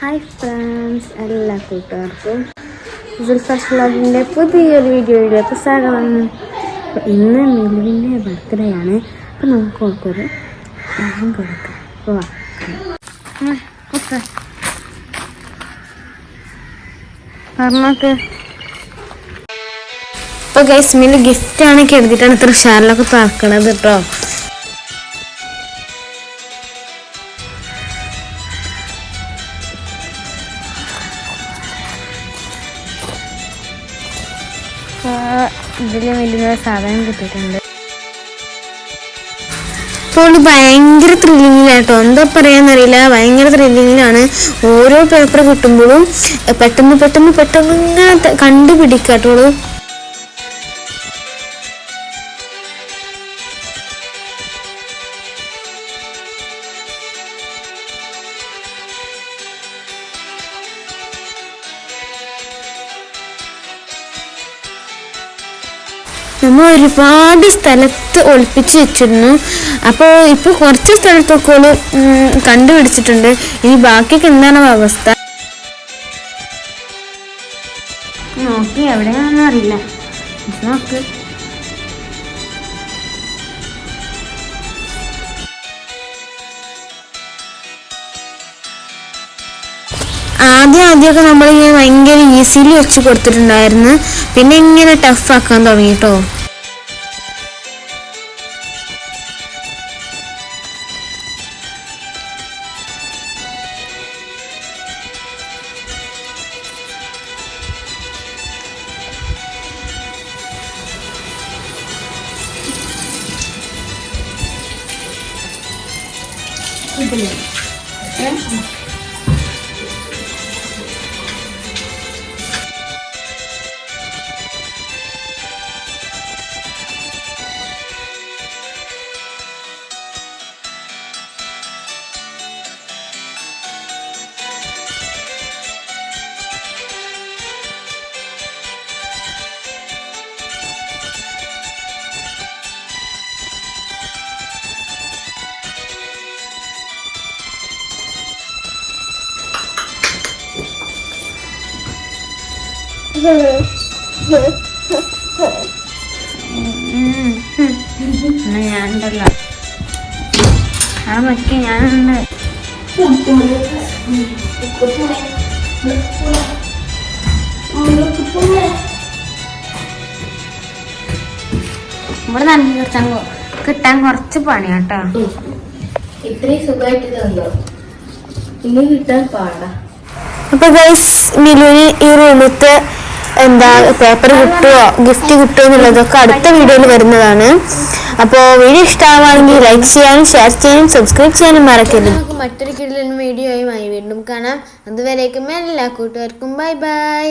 Hi friends എല്ലാ കൂട്ടുകാർക്കും ജുൽഫാസ് വ്ളോഗിന്റെ പുതിയൊരു വീഡിയോയിലേക്ക് സ്വാഗതം. അപ്പോൾ ഇന്ന് മിലുവിന്റെ ബർത്ത്ഡേ ആണ്. അപ്പോൾ നമുക്ക് ഓർക്കൊരു സ്നേഹം കൊടുക്കാം. പോവാ പറഞ്ഞോക്ക്. അപ്പോൾ ഗൈസ് മിൽ ഗിഫ്റ്റാണ് കരുതിയിട്ടാണ് ഇത്ര ഷാറിലൊക്കെ തുറക്കണത് കേട്ടോ ഇതിൽ വലിയ സാധനം കിട്ടിയിട്ടുണ്ട്. അപ്പോൾ ഭയങ്കര ത്രില്ലിങ്ങിലാട്ടോ. എന്താ പറയാന്നറിയില്ല. ഭയങ്കര ത്രില്ലിങ്ങിലാണ്. ഓരോ പേപ്പർ കിട്ടുമ്പോഴും പെട്ടെന്ന് പെട്ടെന്ന് പെട്ടെന്ന് ഇങ്ങനെ കണ്ടുപിടിക്കാട്ടോളൂ നമ്മൾ ഒരുപാട് സ്ഥലത്ത് ഒളിപ്പിച്ച് വെച്ചിരുന്നു. അപ്പോൾ ഇപ്പോൾ കുറച്ച് സ്ഥലത്തൊക്കെ ഓൾ കണ്ടുപിടിച്ചിട്ടുണ്ട്. ഇനി ബാക്കിയൊക്കെ എന്താണ് അവസ്ഥ? നോക്കി എവിടെയാണെന്നറിയില്ല നോക്ക്. ആദ്യം ആദ്യമൊക്കെ നമ്മൾ ഇങ്ങനെ ഭയങ്കര ഈസിലി വെച്ച് കൊടുത്തിട്ടുണ്ടായിരുന്നു. പിന്നെ ഇങ്ങനെ ടഫ് ആക്കാൻ തുടങ്ങി കേട്ടോ എന്നാ ഞാനുണ്ടല്ലോ ആ മറ്റേ ഞാനുണ്ട് ഇവിടെ നന്ദി കിട്ടാൻ കിട്ടാൻ കുറച്ച് പണിയാട്ടോ ഇത്രയും സുഖമായിട്ട് തന്നോ ഇനി കിട്ടാൻ പാടാ അപ്പൊ ഗൈസ് മിലുവിന് ഈ റൂമത്തെ എന്താ പേപ്പർ കിട്ടുമോ ഗിഫ്റ്റ് കിട്ടുമോ എന്നുള്ളതൊക്കെ അടുത്ത വീഡിയോയിൽ വരുന്നതാണ്. അപ്പോൾ വീഡിയോ ഇഷ്ടമാണെങ്കിൽ ലൈക്ക് ചെയ്യാനും ഷെയർ ചെയ്യാനും സബ്സ്ക്രൈബ് ചെയ്യാനും മറക്കരുത്. നമുക്ക് മറ്റൊരു കിടലും വീഡിയോയുമായി വീണ്ടും കാണാം. അതുവരേക്കും എല്ലാ കൂട്ടുകാർക്കും ബൈ ബൈ.